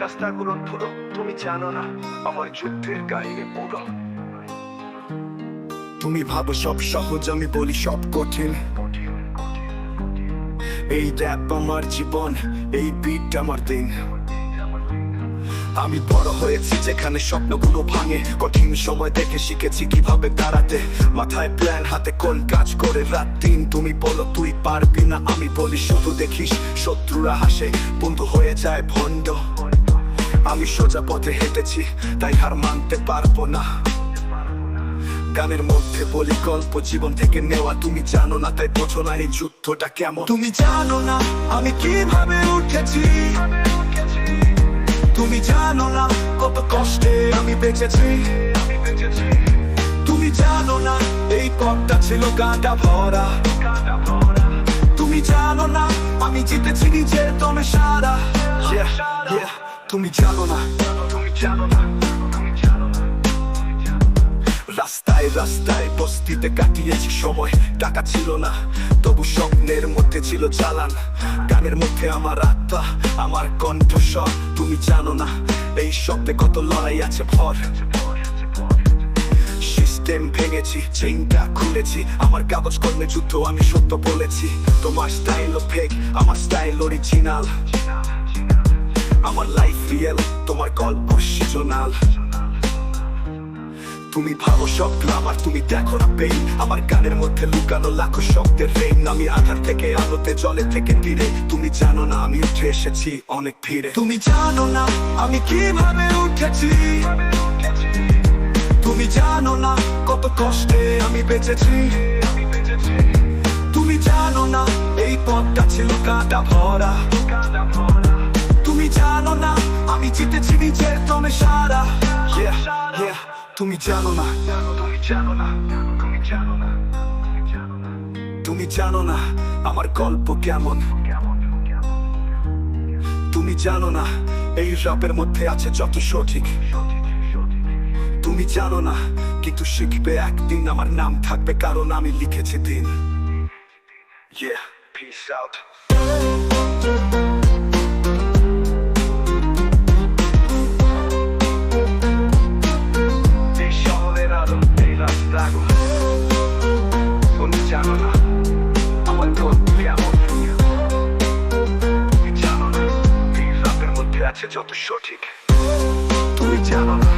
রাস্তাগুলো তুমি জানো না, আমার যুদ্ধের গায়ে পুরো। তুমি ভাবো সব সহজ, আমি বলি সব কঠিন। এই র্যাপ আমার জীবন, এই বিট আমার দিন। আমি বড় হয়েছি যেখানে স্বপ্নগুলো ভাঙে। কঠিন সময় দেখে শিখেছি কীভাবে দাঁড়াতে। মাথায় প্ল্যান হাতে কোন কাজ করে রাত দিন। তুমি বলো, তুই পারবি না? আমি বলি, শুধু দেখিস শত্রুরা হাসে। বন্ধু হয়ে যায় ভণ্ড। আমি সোজা পথে হেঁটেছি, তাই হার মানতে পারব না। গানের মধ্যে বলি, গল্প জীবন থেকে নেওয়া। তুমি জানো না, তাই বোঝো না এই যুদ্ধটা কেমন। তুমি জানো না, আমি কীভাবে উঠেছি। তুমি জানো না কত কষ্টে আমি বেঁচেছি। তুমি জানো না এই পথটা ছিল গাঁটা ভরা। তুমি জানো না আমি জিতেছি নিজের তমে সারা। তুমি জানো না। তুমি জানো না রাস্তায় রাস্তায় বস্তিতে কাটিয়েছি সময়, টাকা ছিল না, তবু স্বপ্নের মধ্যে ছিল চালান গানের মধ্যে আমার আত্মা, আমার কণ্ঠস্বর, তুমি জানো না, এই শব্দে কত লড়াই আছে ভর। সিস্টেম ভেঙেছি চেইনটা খুলেছি, আমার কাগজ কর্মে যুদ্ধ আমি সত্য বলেছি। তোমার স্টাইল ফেক আমার স্টাইল অরিজিনাল আমার লাইফ রিয়েল তোমার গল্প সিজনাল তুমি ভালো সব গ্রামার তুমি দেখো না পেইন আমার গানের মধ্যে লুকানো লাখো শব্দের রেইন। আমি আধার থেকে আলোতে, জলে থেকে তীরে। তুমি জানো না আমি উঠে এসেছি অনেক ভিড়ে তুমি জানো না আমি কীভাবে উঠেছি। তুমি জানো না কত কষ্টে আমি বেঁচেছি। তুমি জানো না এই পথটা ছিল কাটা ভরা। তুমি জানো না আমি জিতেছি নিজের তমে সারা। তুমি জানো না। তুমি জানো না তুমি জানো না তুমি জানো না আমার গল্প কেমন। তুমি জানো না এই রাপের মধ্যে আছে যত সঠিক। তুমি জানো না কিন্তু শিখবে একদিন আমার নাম থাকবে কারণ আমি লিখেছি দিন। Yeah, peace out. আছে যত সঠিক তুমি জানো না